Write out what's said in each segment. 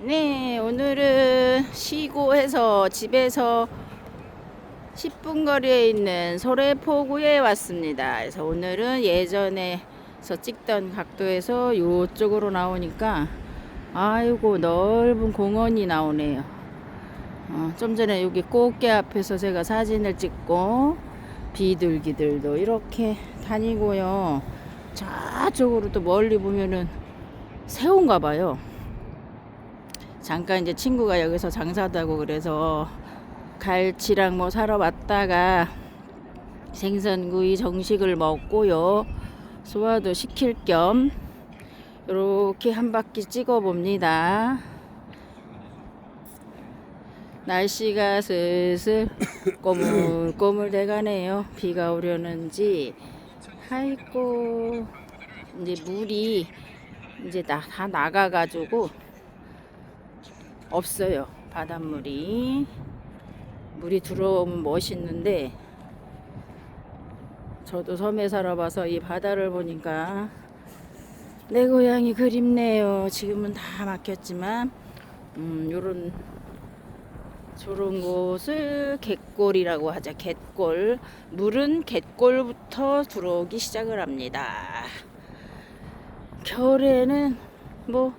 네, 오늘은 쉬고 해서 집에서 10분 거리에 있는 소래포구에 왔습니다. 그래서 오늘은 예전에서 찍던 각도에서 이쪽으로 나오니까 아이고 넓은 공원이 나오네요. 어, 좀 전에 여기 꽃게 앞에서 제가 사진을 찍고 비둘기들도 이렇게 다니고요. 저쪽으로 또 멀리 보면은 새우인가 봐요. 잠깐 이제 친구가 여기서 장사도 하고 그래서 갈치랑 뭐 사러 왔다가 생선구이 정식을 먹고요. 소화도 시킬 겸 이렇게 한 바퀴 찍어 봅니다. 날씨가 슬슬 꼬물꼬물 돼가네요. 비가 오려는지. 아이고 이제 물이 이제 다, 다 나가가지고 없어요. 바닷물이. 물이 들어오면 멋있는데 저도 섬에 살아봐서 이 바다를 보니까 내 고향이 그립네요. 지금은 다 막혔지만 음, 요런 저런 곳을 갯골이라고 하죠. 갯골. 물은 갯골부터 들어오기 시작을 합니다. 겨울에는 뭐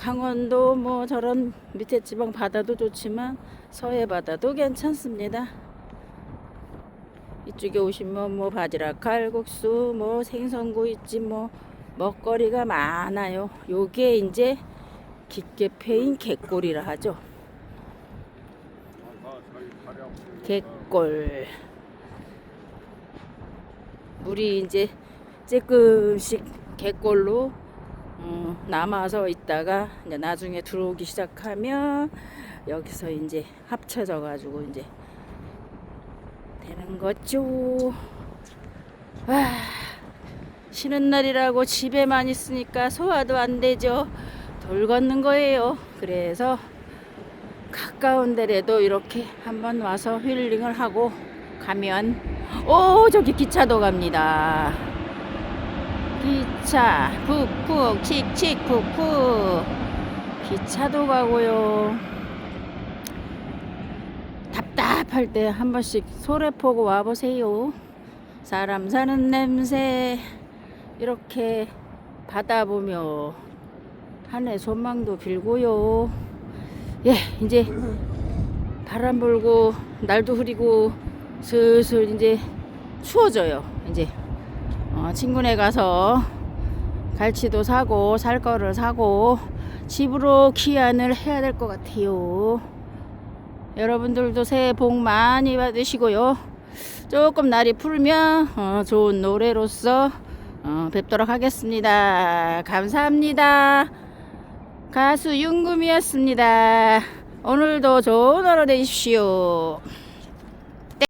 강원도 뭐 저런 밑에 지방 바다도 좋지만 서해 바다도 괜찮습니다. 이쪽에 오시면 뭐 바지락 칼국수 뭐 생선구이집 뭐 먹거리가 많아요. 요게 이제 깊게 패인 갯골이라 하죠. 갯골. 물이 이제 조금씩 갯골로 어, 남아서 있다가 이제 나중에 들어오기 시작하면 여기서 이제 합쳐져 가지고 이제 되는 거죠. 와, 쉬는 날이라고 집에만 있으니까 소화도 안 되죠. 돌 걷는 거예요. 그래서 가까운 데라도 이렇게 한번 와서 힐링을 하고 가면 오 저기 기차도 갑니다. 기차 푹푹 칙칙 푹푹 기차도 가고요. 답답할 때 한 번씩 소래포구 와보세요. 사람 사는 냄새 이렇게 받아보며 한 해 소망도 빌고요. 예, 이제 바람 불고 날도 흐리고 슬슬 이제 추워져요. 이제 어, 친구네 가서 갈치도 사고 살 거를 사고 집으로 귀환을 해야 될 것 같아요. 여러분들도 새해 복 많이 받으시고요. 조금 날이 풀면 어, 좋은 노래로서 어, 뵙도록 하겠습니다. 감사합니다. 가수 윤금이었습니다. 오늘도 좋은 하루 되십시오.